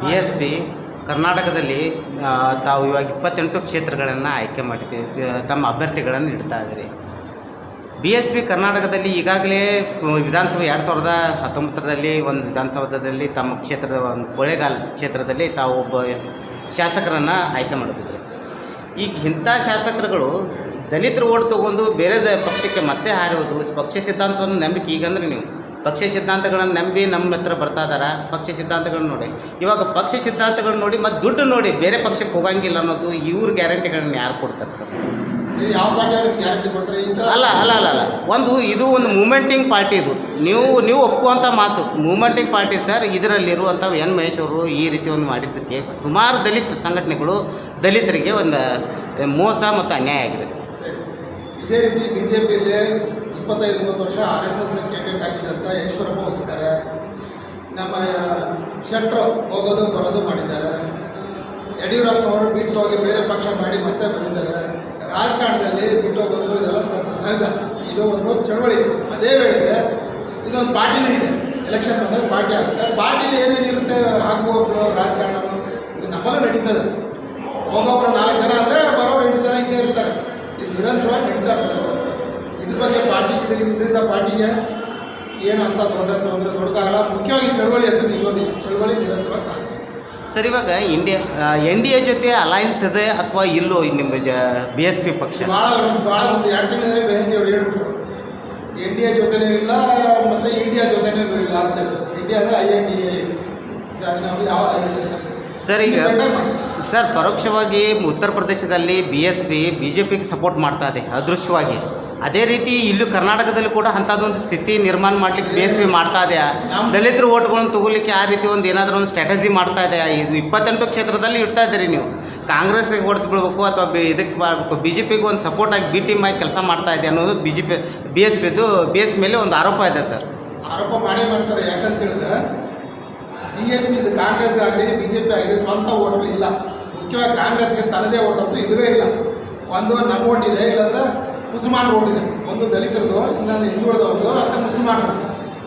B S P ಕರ್ನಾಟಕದಲ್ಲಿ ತಾವು ಇವಾಗ ಇಪ್ಪತ್ತೆಂಟು ಕ್ಷೇತ್ರಗಳನ್ನು ಆಯ್ಕೆ ಮಾಡಿದ್ದೀವಿ. ತಮ್ಮ ಅಭ್ಯರ್ಥಿಗಳನ್ನು ಇಡ್ತಾ ಇದ್ದೀರಿ. ಬಿ ಎಸ್ ಪಿ ಕರ್ನಾಟಕದಲ್ಲಿ ಈಗಾಗಲೇ ವಿಧಾನಸಭೆ ಎರಡು ಸಾವಿರದ ಹತ್ತೊಂಬತ್ತರಲ್ಲಿ, ಒಂದು ವಿಧಾನಸೌಧದಲ್ಲಿ, ತಮ್ಮ ಕ್ಷೇತ್ರದ ಒಂದು ಕೊಳೆಗಾಲ ಕ್ಷೇತ್ರದಲ್ಲಿ ತಾವು ಒಬ್ಬ ಶಾಸಕರನ್ನು ಆಯ್ಕೆ ಮಾಡಿದ್ರು ಈಗ ಇಂಥ ಶಾಸಕರುಗಳು ದಲಿತರು ಓಟ್ ತೊಗೊಂಡು ಬೇರೆ ಪಕ್ಷಕ್ಕೆ ಮತ್ತೆ ಹಾರೋದು, ಪಕ್ಷ ಸಿದ್ಧಾಂತವನ್ನು ನಂಬಿಕೆ ಈಗಂದ್ರೆ ನೀವು. ಪಕ್ಷ ಸಿದ್ಧಾಂತಗಳನ್ನು ನಂಬಿ ನಮ್ಮ ಹತ್ರ ಬರ್ತಾ ಇದಾರೆ. ಪಕ್ಷಿ ಸಿದ್ಧಾಂತಗಳನ್ನ ನೋಡಿ. ಇವಾಗ ಪಕ್ಷಿ ಸಿದ್ಧಾಂತಗಳನ್ನ ನೋಡಿ ಮತ್ತು ದುಡ್ಡು ನೋಡಿ ಬೇರೆ ಪಕ್ಷಕ್ಕೆ ಹೋಗಂಗಿಲ್ಲ ಅನ್ನೋದು ಇವ್ರ ಗ್ಯಾರಂಟಿಗಳನ್ನ ಯಾರು ಕೊಡ್ತಾರೆ ಸರ್? ಯಾವ ಪಾರ್ಟಿ ಅಲ್ಲ ಅಲ್ಲ ಅಲ್ಲ ಅಲ್ಲ. ಒಂದು ಇದು ಒಂದು ಮೂಮೆಂಟಿಂಗ್ ಪಾರ್ಟಿ ಇದು. ನೀವು ನೀವು ಒಪ್ಕುವಂಥ ಮಾತು. ಮೂಮೆಂಟಿಂಗ್ ಪಾರ್ಟಿ ಸರ್ ಇದರಲ್ಲಿರುವಂಥ ಎನ್ ಮಹೇಶ್ ಅವರು ಈ ರೀತಿ ಒಂದು ಮಾಡಿದ್ದಕ್ಕೆ ಸುಮಾರು ದಲಿತ ಸಂಘಟನೆಗಳು ದಲಿತರಿಗೆ ಒಂದು ಮೋಸ ಮತ್ತು ಅನ್ಯಾಯ ಆಗಿದೆ. ಇದೇ ರೀತಿ ಬಿ ಜೆ ಪಿಯಲ್ಲಿ ಇಪ್ಪತ್ತೈದು ಮೂವತ್ತು ವರ್ಷ ಆರ್ ಎಸ್ ಎಸ್ ಕ್ಯಾಂಡಿಡೇಟ್ ಆಗಿದ್ದಂಥ ಈಶ್ವರಪ್ಪ ಹೋಗಿದ್ದಾರೆ. ನಮ್ಮ ಶೆಟ್ರು ಹೋಗೋದು ಬರೋದು ಮಾಡಿದ್ದಾರೆ. ಯಡಿಯೂರಪ್ಪ ಅವರು ಬಿಟ್ಟು ಹೋಗಿ ಬೇರೆ ಪಕ್ಷ ಮಾಡಿ ಮತ್ತೆ ಬಂದಿದ್ದಾರೆ. ರಾಜಕಾರಣದಲ್ಲಿ ಬಿಟ್ಟು ಹೋಗೋದು ಇದೆಲ್ಲ ಸಹಜ. ಇದು ಒಂದು ಚಳವಳಿ. ಅದೇ ವೇಳೆಗೆ ಇದೊಂದು ಪಾರ್ಟಿನೂ ಇದೆ. ಎಲೆಕ್ಷನ್ ಬಂದಾಗ ಪಾರ್ಟಿ ಆಗುತ್ತೆ. ಪಾರ್ಟಿಲಿ ಏನೇನಿರುತ್ತೆ ಹಾಕುವವರು ರಾಜಕಾರಣಗಳು ನಮ್ಮಲ್ಲೂ ನಡೀತದೆ. ಹೋಗೋರು ನಾಲ್ಕು ಜನ ಅಂದರೆ ಬರೋರು ಎಂಟು ಜನ ಇದ್ದೇ ಇರ್ತಾರೆ. ಇದು ನಿರಂತರವಾಗಿ ನಡೀತಾ ಇರ್ತದೆ. ಇದ್ರ ಬಗ್ಗೆ ಪಾರ್ಟಿ ಇದ್ರ ಇದರಿಂದ ಪಾರ್ಟಿಗೆ ಏನು ಅಂತ ದೊಡ್ಡ ತೊಂದರೆ ದೊಡ್ಡದಾಗಲ್ಲ ಮುಖ್ಯವಾಗಿ ಚಳವಳಿ ಅಂತ ನಿಲ್ಲೋದಿಲ್ಲ. ಚಳವಳಿ ನಿರಂತರವಾಗಿ ಸಾಗುತ್ತೆ ಸರ್ ಇವಾಗ ಇಂಡಿಯಾ ಎನ್ ಡಿ ಎ ಜೊತೆ ಅಲೈನ್ಸ್ ಇದೆ ಅಥವಾ ಇಲ್ಲೋ ನಿಮ್ಮ ಜ ಬಿ ಎಸ್ ಪಿ ಪಕ್ಷ? ಭಾಳ ವರ್ಷ ಭಾಳ ಒಂದು ಎರಡು ತಿಂಗಳಲ್ಲಿ ಮೆಹಂದಿ ಅವ್ರು ಹೇಳ್ಬಿಟ್ರು. ಎ ಜೊತೆನೇ ಇಲ್ಲ ಮತ್ತು ಇಂಡಿಯಾ ಜೊತೆನೇ ಇಲ್ಲ ಅಂತೇಳಿ ಇಂಡಿಯಾದ ಐ ಎನ್ ಡಿ ಎ ನಾವು ಯಾವ ಅಲಯನ್ಸ್ ಇಲ್ಲ. ಸರ್ ಈಗ. ಸರ್ ಪರೋಕ್ಷವಾಗಿ ಉತ್ತರ ಪ್ರದೇಶದಲ್ಲಿ B S P B J ಪಿಗೆ ಸಪೋರ್ಟ್ ಮಾಡ್ತಾ ಇದೆ ಅದೃಶ್ಯವಾಗಿ ಅದೇ ರೀತಿ ಇಲ್ಲೂ ಕರ್ನಾಟಕದಲ್ಲಿ ಕೂಡ ಅಂಥದ್ದೊಂದು ಸ್ಥಿತಿ ನಿರ್ಮಾಣ ಮಾಡ್ಲಿಕ್ಕೆ ಬಿ ಎಸ್ ಪಿ ಮಾಡ್ತಾ ಇದೆಯಾ? ದಲಿತರು ಓಟ್ಗಳನ್ನು ತಗೋಲಿಕ್ಕೆ ಆ ರೀತಿ ಒಂದು ಏನಾದರೂ ಒಂದು ಸ್ಟ್ರಾಟಜಿ ಮಾಡ್ತಾ ಇದೆಯಾ? ಇದು ಇಪ್ಪತ್ತೆಂಟು ಕ್ಷೇತ್ರದಲ್ಲಿ ಇಡ್ತಾ ಇದ್ದೀರಿ ನೀವು. ಕಾಂಗ್ರೆಸ್ಗೆ ಹೊಡೆದು ಬಿಡ್ಬೇಕು ಅಥವಾ ಇದಕ್ಕೆ ಮಾಡಬೇಕು ಬಿ ಜೆ ಪಿಗೆ ಒಂದು ಸಪೋರ್ಟ್ ಆಗಿ ಬಿ ಟೀಮ್ ಆಗಿ ಕೆಲಸ ಮಾಡ್ತಾ ಇದೆ ಅನ್ನೋದು B J P B S ಪಿದು B S ಮೇಲೆ ಒಂದು ಆರೋಪ ಇದೆ ಸರ್. ಆರೋಪ ಮಾಡೇ ಮಾಡ್ತಾರೆ. ಯಾಕಂತ ಹೇಳಿದ್ರೆ ಬಿ ಎಸ್ ಪಿ ಇದು ಕಾಂಗ್ರೆಸ್ಗಾಗಲಿ ಬಿ ಜೆ ಪಿ ಆಗಲಿ ಸ್ವಂತ ಓಟ್ಗಳು ಇಲ್ಲ ಮುಖ್ಯವಾಗಿ ಕಾಂಗ್ರೆಸ್ಗೆ ತನ್ನದೇ ಓಟ್ ಅಂತೂ ಇಲ್ಲವೇ ಇಲ್ಲ. ಒಂದು, ನಮ್ಮ ಓಟ್ ಇದೆ, ಇಲ್ಲಾಂದ್ರೆ ಮುಸಲ್ಮಾನ್ ಓಟಿದೆ ಒಂದು ದಲಿತರದು ಇನ್ನೊಂದು ಹಿಂದುಳಿದವ್ರದ್ದು ಅಂತ ಮುಸಲ್ಮಾನರದು.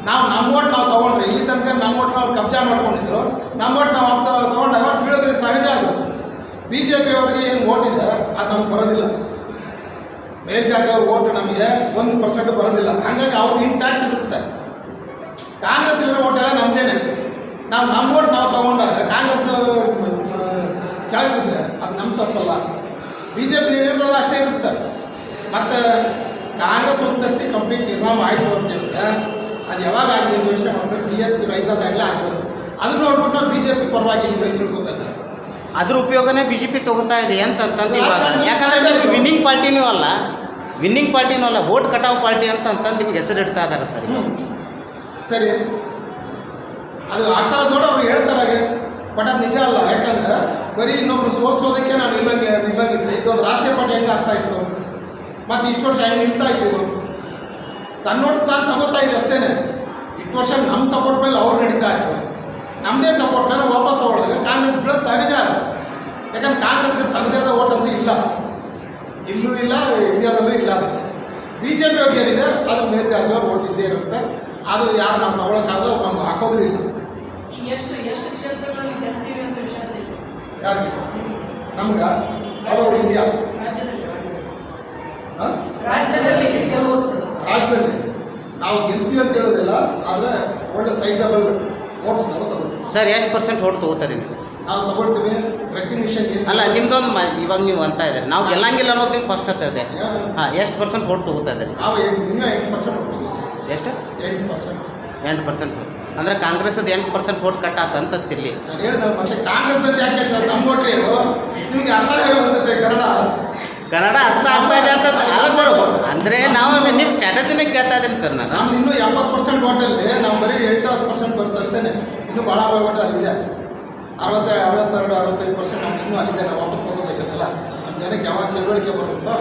ನಾವು ನಮ್ಮ ಓಟ್ ನಾವು ತೊಗೊಂಡ್ರೆ, ಇಲ್ಲಿ ತನಕ ನಮ್ಮ ಓಟ್ ನಾವು ಕಬ್ಜಾ ಮಾಡ್ಕೊಂಡಿದ್ರು. ನಮ್ಮ ಓಟ್ ನಾವು ತೊಗೊಂಡಾಗ ಬೀಳೋದ್ರೆ ಸಹಜ ಅದು. ಬಿ ಜೆ ಪಿ ಅವ್ರಿಗೆ ಏನು ಓಟ್ ಇದೆ, ಅದು ನಮ್ಗೆ ಬರೋದಿಲ್ಲ. ಮೇಲ್ಜಾತಿಯವ್ರ ಓಟ್ ನಮಗೆ ಒಂದು ಪರ್ಸೆಂಟ್ ಬರೋದಿಲ್ಲ. ಹಾಗಾಗಿ ಅವ್ರದ್ದು ಇಂಟ್ಯಾಕ್ಟ್ ಇರುತ್ತೆ. ಕಾಂಗ್ರೆಸ್ ಇಲ್ಲ ಓಟ್ ಎಲ್ಲ ನಮ್ಮದೇನೆ ನಾವು ನಮ್ಮ ಓಟ್ ನಾವು ತೊಗೊಂಡಾಗ ಕಾಂಗ್ರೆಸ್ ಕೇಳ್ತಿದ್ರೆ ಅದು ನಮ್ಮ ತಪ್ಪಲ್ಲ ಬಿ ಜೆ ಪಿ ಏನಿರ್ತದೋ ಅಷ್ಟೇ ಇರುತ್ತೆ. ಮತ್ತು ಕಾಂಗ್ರೆಸ್ ಒಂದು ಸರ್ತಿ ಕಂಪ್ಲೀಟ್ ನಿರ್ಮಾಣ ಆಯಿತು ಅಂತ ಹೇಳಿದ್ರೆ ಅದು ಯಾವಾಗ ಆಗಿದೆ ಯೋಚನೆ ಮಾಡ್ಬೇಕು? ಬಿ ಎಸ್ ಪಿ ರೈಸ್ ಆದಾಗಲೇ ಆಗಿರೋದು. ಅದನ್ನ ನೋಡ್ಬಿಟ್ಟು ನಾವು ಬಿ ಜೆ ಪಿ ಪರವಾಗಿ ತಿಳ್ಕೊತಾರೆ ಅದ್ರ ಉಪಯೋಗನೇ ಬಿ ಜೆ ಪಿ ತಗೋತಾ ಇದೆ ಅಂತ ಅಂತಂದು ಯಾಕಂದ್ರೆ ನೀವು ವಿನ್ನಿಂಗ್ ಪಾರ್ಟಿನೂ ಅಲ್ಲ ವಿನ್ನಿಂಗ್ ಪಾರ್ಟಿನೂ ಅಲ್ಲ ವೋಟ್ ಕಟಾವ್ ಪಾರ್ಟಿ ಅಂತ ಅಂತಂದು ನಿಮಗೆ ಹೆಸರು ಇಡ್ತಾ ಇದ್ದಾರೆ ಸರ್. ಸರಿ. ಅದು ಆಗ್ತಾರ ನೋಡಿ ಅವ್ರು ಹೇಳ್ತಾರೆ ಬಟ್ ಅದು ನಿಜ ಅಲ್ಲ. ಯಾಕಂದ್ರೆ ಬರೀ ಇನ್ನೊಬ್ರು ಸೋಲ್ಸೋದಕ್ಕೆ ನಾನು ನಿಲ್ಲಂಗೆ ನಿಲ್ಲಂಗಿದ್ರೆ ಇದೊಂದು ರಾಷ್ಟ್ರೀಯ ಪಾರ್ಟಿ ಹೆಂಗೆ ಆಗ್ತಾ ಇತ್ತು? ಮತ್ತು ಇಷ್ಟು ವರ್ಷ ಹೆಂಗೆ ನಿಲ್ತಾ ಇತ್ತು ಇದು ತನ್ನೊಟ್ಟು ತಾನು ತಗೋತಾ ಇದೆ ಅಷ್ಟೇ ಇಷ್ಟು ವರ್ಷ ನಮ್ಮ ಸಪೋರ್ಟ್ ಮೇಲೆ ಅವ್ರು ನಡೀತಾ ಇದ್ದರು ನಮ್ಮದೇ ಸಪೋರ್ಟ್ ಮೇಲೆ ವಾಪಸ್ ತಗೊಳ್ಳೋದಾಗ ಕಾಂಗ್ರೆಸ್ ಬಿಡೋದು ಸಹಜ ಅದು. ಯಾಕಂದ್ರೆ ಕಾಂಗ್ರೆಸ್ಗೆ ತನ್ನದೇ ಆದ ಓಟ್ ಅಂತ ಇಲ್ಲ. ಇಲ್ಲೂ ಇಲ್ಲ ಇಂಡಿಯಾದಲ್ಲೂ ಇಲ್ಲ ಅದಕ್ಕೆ. ಬಿ ಜೆ ಪಿ ಅವ್ರಿಗೆ ಏನಿದೆ? ಅದು ಮೇಲ್ಜಾತಿಯವ್ರು ಓಟ್ ಇದ್ದೇ ಇರುತ್ತೆ. ಅದು ಯಾರು ನಾವು ತಗೊಳಕ್ಕಾಗಲ್ಲ ನಮ್ಗೆ ಹಾಕೋದು ಇಲ್ಲ. ಎಷ್ಟು ಎಷ್ಟು ಕ್ಷೇತ್ರಗಳಲ್ಲಿ ಗೆಲ್ತೀವಿ ಅಂತ ವಿಶ್ವಾಸ ಇದೆ? ಯಾರಿಗೆ? ನಮ್ಗೆ? ಆಲ್ ಓವರ್ ಇಂಡಿಯಾ ನಾವು ಗೆಲ್ತೀವಿ ಅಂತ ಹೇಳೋದಿಲ್ಲ ಆದರೆ ಒಳ್ಳೆ ಸೈಜಬಲ್ ಓಟ್ಸ್ ನಾವು ತಗೋತೀವಿ. ಸರ್ ಎಷ್ಟು ಪರ್ಸೆಂಟ್ ಓಟ್ ತಗೋತಾರೆ ನೀವು? ನಾವು ತಗೊಳ್ತೀವಿ ರೆಕಗ್ನಿಷನ್ ಅಲ್ಲ ನಿಮ್ದೊಂದು ಇವಾಗ ನೀವು ಅಂತ ಇದ್ದಾರೆ. ನಾವು ಗೆಲ್ಲಂಗಿಲ್ಲ ಅನ್ನೋದು ನೀವು ಫಸ್ಟ್ ಅಂತ ಇದೆ ಹಾಂ ಎಷ್ಟು ಪರ್ಸೆಂಟ್ ಓಟ್ ತಗೋತಾ ಇದ್ದಾರೆ? ನಾವು ಎಂಟು ಮಿನಿಮಮ್ ಎಂಟು ಪರ್ಸೆಂಟ್ ಹೋಗ್ತೀವಿ ಎಷ್ಟು? ಎಂಟು ಪರ್ಸೆಂಟ್ ಎಂಟು ಪರ್ಸೆಂಟ್ ಅಂದರೆ ಕಾಂಗ್ರೆಸ್ದು ಎಂಟು ಪರ್ಸೆಂಟ್ ಓಟ್ ಕಟ್ ಆತ ತಿರ್ಲಿ ನಾನು ಹೇಳಿದೆ ಮತ್ತೆ ಕಾಂಗ್ರೆಸ್ ಅಂತ ಯಾಕೆ ಸರ್ ನಮ್ಮ ಓಟ್ರಿ ಅದು? ನಿಮಗೆ ಅರ್ಥ ಆಗಲ್ಲ ಅನ್ಸುತ್ತೆ. ಕನ್ನಡ ಅರ್ಥ ಆಗ್ತಾ ಇದೆ ಅಂತ ಅಲ್ಲ ಸರ್ ಅಂದರೆ ನಾವು ನಿಮ್ಮ ಸ್ಟ್ರಾಟಜಿನೇ ಕೇಳ್ತಾ ಇದ್ದೀನಿ ಸರ್ ನಾನು. ನಮ್ದು ಇನ್ನೂ ಎಪ್ಪತ್ತು ಪರ್ಸೆಂಟ್ ಓಟಲ್ಲಿ ನಾವು ಬರೀ ಎಂಟು ಹತ್ತು ಪರ್ಸೆಂಟ್ ಬರುತ್ತೆ ಅಷ್ಟೇ. ಇನ್ನೂ ಭಾಳ ಓಟ ಅಲ್ಲಿದೆ. ಅರವತ್ತ ಅರವತ್ತೆರಡು ಅರವತ್ತೈದು ಪರ್ಸೆಂಟ್ ನಮ್ಗೆ ಇನ್ನೂ ಅಲ್ಲಿದೆ ನಾವು ವಾಪಸ್ ತೊಗೋಬೇಕಲ್ಲ ನಮ್ಮ ಜನಕ್ಕೆ ಯಾವಾಗ ತಿಳುವಳಿಕೆ ಬರುತ್ತೋ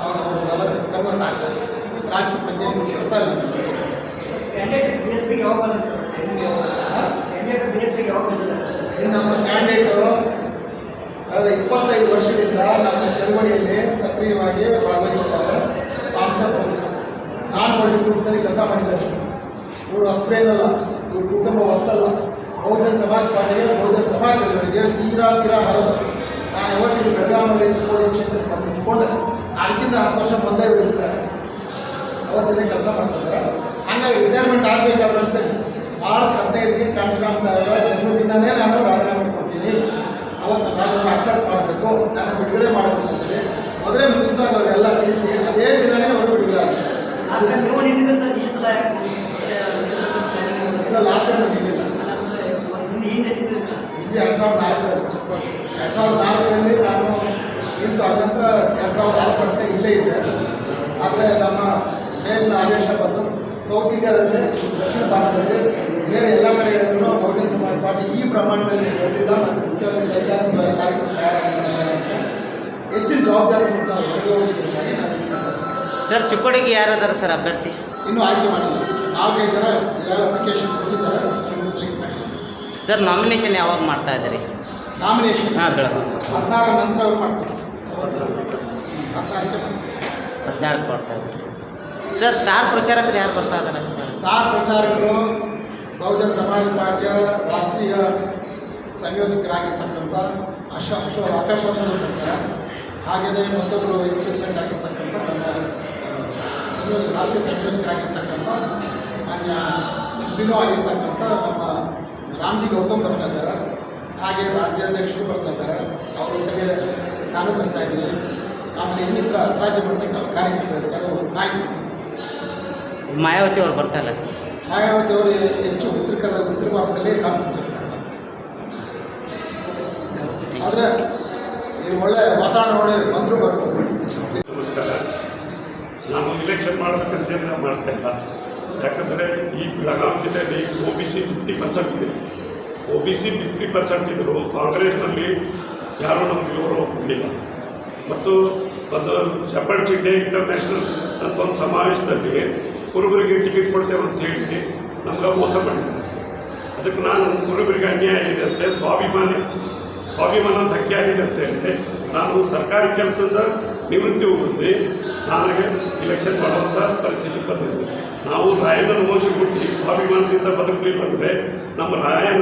ಅವಾಗ ಅವ್ರನ್ನೆಲ್ಲ ಕನ್ವರ್ಟ್ ಆಗ್ತಾರೆ. ರಾಜಕೀಯ ಬಗ್ಗೆ ಬರ್ತಾ ಇಲ್ಲ ನಮ್ಮ ಕ್ಯಾಂಡಿಡೇಟು ಕಳೆದ ಇಪ್ಪತ್ತೈದು ವರ್ಷದಿಂದ ನಮ್ಮ ಚಳವಳಿಯಲ್ಲಿ ಸಕ್ರಿಯವಾಗಿ ಭಾಗವಹಿಸಿದ್ದಾರೆ. ಆಮ್ಸರ್ ನಾನು ಪೊಲಿಟಿಕಲ್ ಸರಿ ಕೆಲಸ ಮಾಡಿದ್ದಾರೆ. ಇವರು ಅಷ್ಟೇನಲ್ಲ ಇವ್ರ ಕುಟುಂಬ ಹೊಸ್ತಲ್ಲ ಬಹುಜನ ಸಮಾಜ ಪಾರ್ಟಿಗೆ ಬಹುಜನ ಸಮಾಜ ಚಳವಳಿಗೆ ತೀರಾ ತೀರಾ ಹಳಬ ನಾನು ಯಾವತ್ತಿಗೆ ಬೆಳಗಾವಿಯಲ್ಲಿ ಚಿಕ್ಕೋಡಿ ಕ್ಷೇತ್ರಕ್ಕೆ ಬಂದು ನಿಂತ್ಕೊಂಡೆ. ಅದಕ್ಕಿಂತ ಹತ್ತು ವರ್ಷ ಮೊದಲೇ ಇರ್ತಾರೆ. ಅವತ್ತಿನ ಕೆಲಸ ಮಾಡ್ತಿದ್ದಾರೆ ಹಂಗಾಗಿ ರಿಟೈರ್ಮೆಂಟ್ ಆಗಬೇಕಾದ್ರೂ ಅಷ್ಟೇ. ಮಾರ್ಚ್ ಹದಿನೈದಕ್ಕೆ ಕಾಂಚರಾಮ್ ಸಾಹೇಬರ ಜನ್ಮದಿನನೇ ನಾನು ರಾಜೀನಾಮೆ ಕೊಡ್ತೀನಿ ಅವತ್ತು ರಾಜೀನಾಮೆ ಅಕ್ಸೆಪ್ಟ್ ಮಾಡಬೇಕು ನಾನು ಬಿಡುಗಡೆ ಮಾಡಬೇಕು ಅಂತೇಳಿ ಮೊದಲೇ ಮುಂಚಿತವಾಗಿ ಅವರೆಲ್ಲ ತಿಳಿಸಿ ಅದೇ ದಿನವೇ ಅವರು ಬಿಡುಗಡೆ ಆಗಿದ್ದಾರೆ ಇಲ್ಲ ಲಾಸ್ಟ್ ಟೈಮ್ ನಿಲ್ಲಿಲ್ಲ ಹಿಂದೆ ಎರಡು ಸಾವಿರದ ನಾಲ್ಕರಲ್ಲಿ ಚಿಕ್ಕ ಎರಡು ಸಾವಿರದ ನಾಲ್ಕರಲ್ಲಿ ನಾನು ನಿಂತು ಅದ ನಂತರ ಎರಡು ಸಾವಿರದ ಆರು ಗಂಟೆ ಇಲ್ಲೇ ಇದ್ದೆ. ಆದರೆ ನಮ್ಮ ಮೇಲಿನ ಆದೇಶ ಬಂದು ಸೌತ್ ಇಂಡಿಯಾದಲ್ಲಿ ದಕ್ಷಿಣ ಭಾರತದಲ್ಲಿ ಬೇರೆ ಎಲ್ಲ ಕಡೆಗಳಲ್ಲೂ ಬಹುಜನ ಸಮಾಜ ಪಾರ್ಟಿ ಈ ಪ್ರಮಾಣದಲ್ಲಿ ಬೆಳೆದಿಲ್ಲ ಮತ್ತು ಮುಖ್ಯವಾಗಿ ಸೈದ್ಧಾಂತಿಕ ಕಾರ್ಯಕ್ರಮ ತಯಾರಾಗಿಲ್ಲ ಹೆಚ್ಚಿನ ಜವಾಬ್ದಾರಿ ಕೊಟ್ಟು ನಾವು ಹೊರಗೆ ಹೋಗಿದ್ದರಿಂದಾಗಿ ನಾನು ಈ contest ಸರ್ ಚಿಕ್ಕೋಡಿಗೆ ಯಾರಾದರೂ ಸರ್ ಅಭ್ಯರ್ಥಿ? ಇನ್ನೂ ಆಯ್ಕೆ ಮಾಡಿಲ್ಲ. ನಾಲ್ಕೈದು ಜನ ಯಾರು ಅಪ್ಲಿಕೇಶನ್ಸ್ ಕೊಟ್ಟಿದ್ದಾರೆ ಸೆಲೆಕ್ಟ್ ಸರ್ ನಾಮಿನೇಷನ್ ಯಾವಾಗ ಮಾಡ್ತಾ ಇದ್ದೀರಿ? ನಾಮಿನೇಷನ್ ಹಾಂ ಬೆಳಗ್ಗೆ. ಹದಿನಾರ ನಂತರ ಅವ್ರು ಮಾಡ್ತಾರೆ ಹದಿನಾರಕ್ಕೆ ಮಾಡ್ತಾರೆ. ಹದಿನಾರು ಕೊಡ್ತಾ ಇದ್ದೀರಿ. ಸರ್ ಸ್ಟಾರ್ ಪ್ರಚಾರಕರು ಯಾರು ಬರ್ತಾ ಇದ್ದಾರೆ? ಸ್ಟಾರ್ ಪ್ರಚಾರಕರು ಬಹುಜನ ಸಮಾಜ ಪಾರ್ಟಿಯ ರಾಷ್ಟ್ರೀಯ ಸಂಯೋಜಕರಾಗಿರ್ತಕ್ಕಂಥ ಅಶ ಅಶೋ ಆಕಾಶವಾಣಿ ಬರ್ತಾರೆ ಹಾಗೆಯೇ ಮತ್ತೊಬ್ಬರು ವೈಸ್ ಪ್ರೆಸಿಡೆಂಟ್ ಆಗಿರ್ತಕ್ಕಂಥ ಆ, ಸಂಯೋಜಕ ರಾಷ್ಟ್ರೀಯ ಸಂಯೋಜಕರಾಗಿರ್ತಕ್ಕಂಥ ಮಾನ್ಯ ಎಂಪಿನೂ ಆಗಿರ್ತಕ್ಕಂಥ ನಮ್ಮ ರಾಮ್ಜಿ ಗೌತಮ್ ಬರ್ತಾ ಇದ್ದಾರೆ. ಹಾಗೆ ರಾಜ್ಯಾಧ್ಯಕ್ಷರು ಬರ್ತಾ ಇದ್ದಾರೆ. ಅವರೊಟ್ಟಿಗೆ ನಾನು ಬರ್ತಾ ಇದ್ದೀನಿ. ಆಮೇಲೆ ಇನ್ನಿತರ ರಾಜ್ಯ ಮಟ್ಟದ ಕಾರ್ಯಕರ್ತರು ನಾಯಕರು. ಮಾಯಾವತಿ ಅವ್ರು ಬರ್ತಾ ಇಲ್ಲ ಸರ್. ಮಾಯಾವತಿ ಅವರು ಹೆಚ್ಚು ಉತ್ತರ ಕನ್ನಡ ಉತ್ತರ ಭಾರತದಲ್ಲಿ ಕಾನ್ಸಂಟ್ರೇಟ್ ಮಾಡ್ತಾರೆ. ಆದರೆ ಒಳ್ಳೆ ವಾತಾವರಣ ಬಂದರೂ ಬರ್ಬೋದು. ನಮಸ್ಕಾರ. ನಾನು ಇಲೆಕ್ಷನ್ ಮಾಡಬೇಕಂತ ನಾವು ಮಾಡ್ತಾ ಇಲ್ಲ. ಯಾಕಂದರೆ ಈ ಬೆಳಗಾವಿ ಜಿಲ್ಲೆಯಲ್ಲಿ O B C fifty percent ಇದೆ. O B C fifty percent ಇದ್ದರು ಕಾಂಗ್ರೆಸ್ನಲ್ಲಿ ಯಾರೂ ನಮ್ಗೆ ಗೌರವ ಕೊಡಲಿಲ್ಲ ಮತ್ತು ಒಂದು ಶೆಪರ್ಡ್ ಸಿಟಿ ಇಂಟರ್ನ್ಯಾಷನಲ್ ಅಂತ ಒಂದು ಸಮಾವೇಶದಲ್ಲಿ ಕುರುಬರಿಗೆ ಟಿಕೆಟ್ ಕೊಡ್ತೇವೆ ಅಂತ ಹೇಳಿ ನಮ್ಗೆ ಮೋಸ ಮಾಡಿದ್ದಾರೆ ಅದಕ್ಕೆ ನಾನು ಕುರುಬರಿಗೆ ಅನ್ಯಾಯ ಆಗಿದೆ ಅಂತ ಸ್ವಾಭಿಮಾನ ಸ್ವಾಭಿಮಾನ ಧಕ್ಕೆ ಆಗಿದೆ ಅಂತ ಹೇಳಿದೆ. ನಾನು ಸರ್ಕಾರಿ ಕೆಲಸದ ನಿವೃತ್ತಿ ಹೋಗಿದ್ದೆ. ನನಗೆ ಇಲೆಕ್ಷನ್ ಮಾಡುವಂಥ ಪರಿಸ್ಥಿತಿ ಬಂದಿದೆ. ನಾವು ರಾಯನನ್ನು ಮೋಸಗೊಟ್ಟು ಸ್ವಾಭಿಮಾನದಿಂದ ಬದುಕಲಿಲ್ಲ ಅಂದರೆ ನಮ್ಮ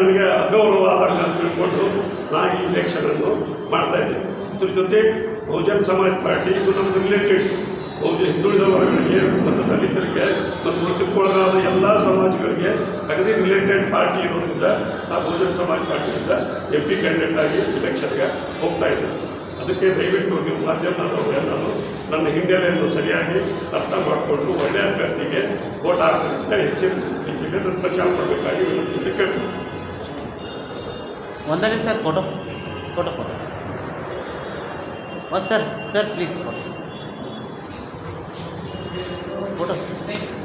ನನಗೆ ಅಗೌರವ ಆದಾಗ ಅಂತ ತಿಳ್ಕೊಂಡು ನಾನು ಈ ಇಲೆಕ್ಷನನ್ನು ಮಾಡ್ತಾ ಇದ್ದೀನಿ ಇದ್ರ ಜೊತೆ ಬಹುಜನ್ ಸಮಾಜ್ ಪಾರ್ಟಿ ಇದು ನಮ್ಗೆ ರಿಲೇಟೆಡ್ ಬಹುಜನ ಹಿಂದುಳಿದ ವರ್ಗಗಳಿಗೆ ಮತ್ತು ದಲಿತರಿಗೆ ಮತ್ತು ವೃತ್ತಿಗೊಳಗಾದ ಎಲ್ಲ ಸಮಾಜಗಳಿಗೆ ಅಗದಿ ರಿಲೇಟೆಡ್ ಪಾರ್ಟಿ ಇರೋದ್ರಿಂದ ಆ ಬಹುಜನ ಸಮಾಜ್ ಪಾರ್ಟಿಯಿಂದ ಎಂ ಪಿ ಕ್ಯಾಂಡಿಡೇಟ್ ಆಗಿ ಇಲೆಕ್ಷನ್ಗೆ ಹೋಗ್ತಾ ಇದ್ದೆ ಅದಕ್ಕೆ ದಯವಿಟ್ಟು ನೀವು ಮಾಧ್ಯಮದವರೆಲ್ಲರೂ ನನ್ನ ಹಿನ್ನೆಲೆಯನ್ನು ಸರಿಯಾಗಿ ಅರ್ಥ ಮಾಡಿಕೊಂಡು ಒಳ್ಳೆಯ ಅಭ್ಯರ್ಥಿಗೆ ಓಟ್ ಹಾಕೋದ್ರಿಂದ ಹೆಚ್ಚಿನ ಹೆಚ್ಚಿಗೆ ನನ್ನ ಪ್ರಚಾರ ಮಾಡಬೇಕಾಗಿ ಕೇಳ್ತೀನಿ ಒಂದನೇ ಸರ್ ಫೋಟೋ ಫೋಟೋ ಫೋಟೋ ಒಂದು ಸರ್ ಸರ್ ಪ್ಲೀಸ್ ಫೋಟೋ ボい。